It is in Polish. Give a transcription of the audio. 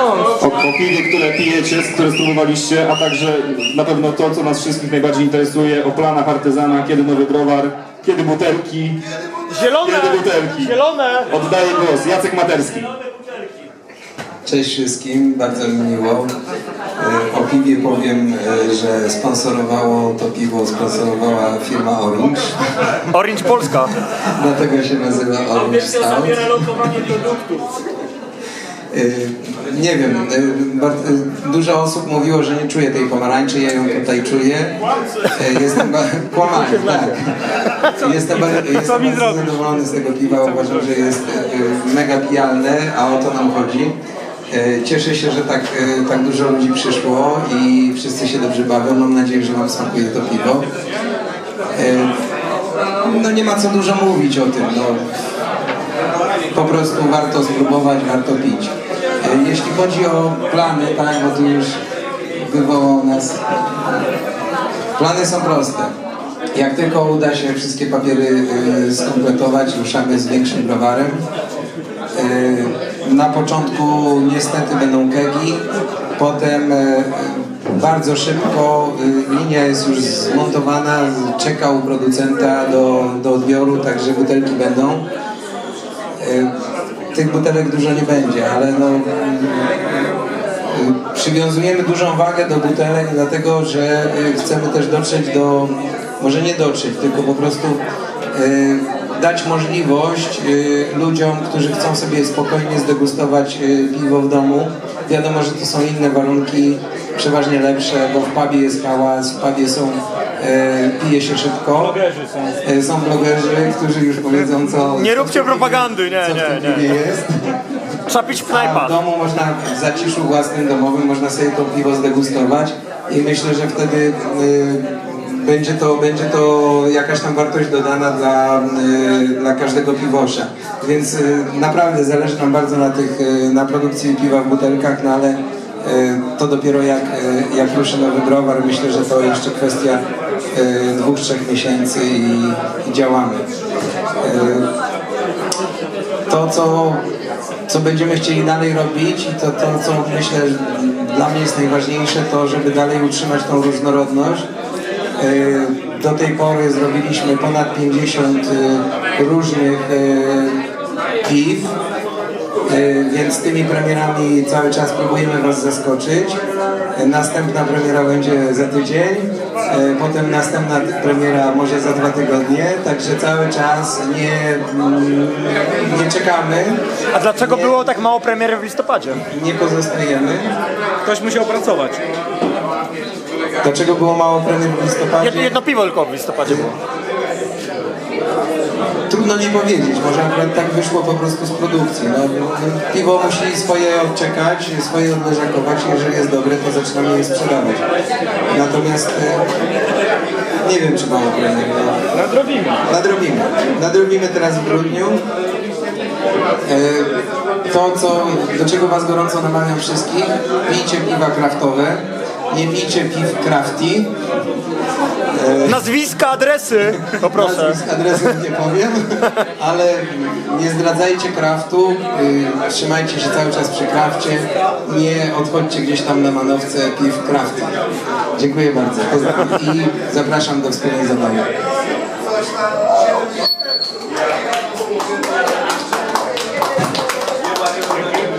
o, piwie, które pijecie, które spróbowaliście, a także na pewno to, co nas wszystkich najbardziej interesuje, o planach artyzana, kiedy nowy browar, kiedy butelki. Zielone! Kiedy butelki. Zielone! Oddaję głos, Jacek Materski. Cześć wszystkim, bardzo mi miło. E, O piwie powiem, e, że sponsorowało to piwo, sponsorowała firma Orange, Orange Polska. dlatego się nazywa Orange Stout. lokowanie produktów. E, Nie wiem, bar- e, dużo osób mówiło, że nie czuje tej pomarańczy, ja ją tutaj czuję. Jestem kłamanie, tak. Jestem, jestem bardzo zadowolony z tego piwa, uważam, że jest mega pijalne, a o to nam chodzi. Cieszę się, że tak, tak dużo ludzi przyszło i wszyscy się dobrze bawią. Mam nadzieję, że Wam smakuje to piwo. No nie ma co dużo mówić o tym. No. Po prostu warto spróbować, warto pić. Jeśli chodzi o plany, tak, bo tu już wywołał nas. Plany są proste. Jak tylko uda się wszystkie papiery e, skompletować, ruszamy z większym browarem. E, Na początku niestety będą kegi, potem e, bardzo szybko linia jest już zmontowana, czeka u producenta do, do odbioru, także butelki będą. Tych butelek dużo nie będzie, ale no, y, przywiązujemy dużą wagę do butelek, dlatego że y, chcemy też dotrzeć do, może nie dotrzeć, tylko po prostu y, dać możliwość ludziom, którzy chcą sobie spokojnie zdegustować piwo w domu. Wiadomo, że to są inne warunki, przeważnie lepsze, bo w pubie jest hałas, w pubie są, pije się szybko. Blogerzy są. Są blogerzy, którzy już powiedzą co... Nie róbcie propagandy, nie, co nie, nie. jest. Trzeba pić w A w knajpach. domu można, w zaciszu własnym domowym, można sobie to piwo zdegustować i myślę, że wtedy y, będzie, to, będzie to jakaś tam wartość dodana dla, y, dla każdego piwosza. Więc y, naprawdę zależy nam bardzo na, tych, y, na produkcji piwa w butelkach, no ale to dopiero jak, y, jak ruszy nowy browar, myślę, że to jeszcze kwestia y, dwóch, trzech miesięcy i, i działamy. To, co, co będziemy chcieli dalej robić i to, to, co myślę dla mnie jest najważniejsze, to żeby dalej utrzymać tą różnorodność. Do tej pory zrobiliśmy ponad 50 yy, różnych piw, więc tymi premierami cały czas próbujemy Was zaskoczyć. Yy, Następna premiera będzie za tydzień, yy, potem następna premiera może za dwa tygodnie, także cały czas nie, mm, nie czekamy, A dlaczego było tak mało premier w listopadzie? nie pozostajemy. Ktoś musiał pracować. Dlaczego było mało premier w listopadzie? Jedno, jedno piwo tylko w listopadzie było. Trudno mi powiedzieć, może akurat tak wyszło po prostu z produkcji. No, piwo musi swoje odczekać, swoje odleżakować, jeżeli jest dobre, to zaczynamy je sprzedawać. Natomiast e, nie wiem, czy premier. No. Nadrobimy. Nadrobimy. Nadrobimy teraz w grudniu. E, To, co, do czego Was gorąco namawiam wszystkich, pijcie piwa kraftowe, nie pijcie piw crafty. E, Nazwiska, adresy, to proszę. Adresy nie powiem, ale nie zdradzajcie kraftu, y, trzymajcie się cały czas przy krafcie, nie odchodźcie gdzieś tam na manowce piw Krafty. Dziękuję bardzo i zapraszam do wspólnej zabawy.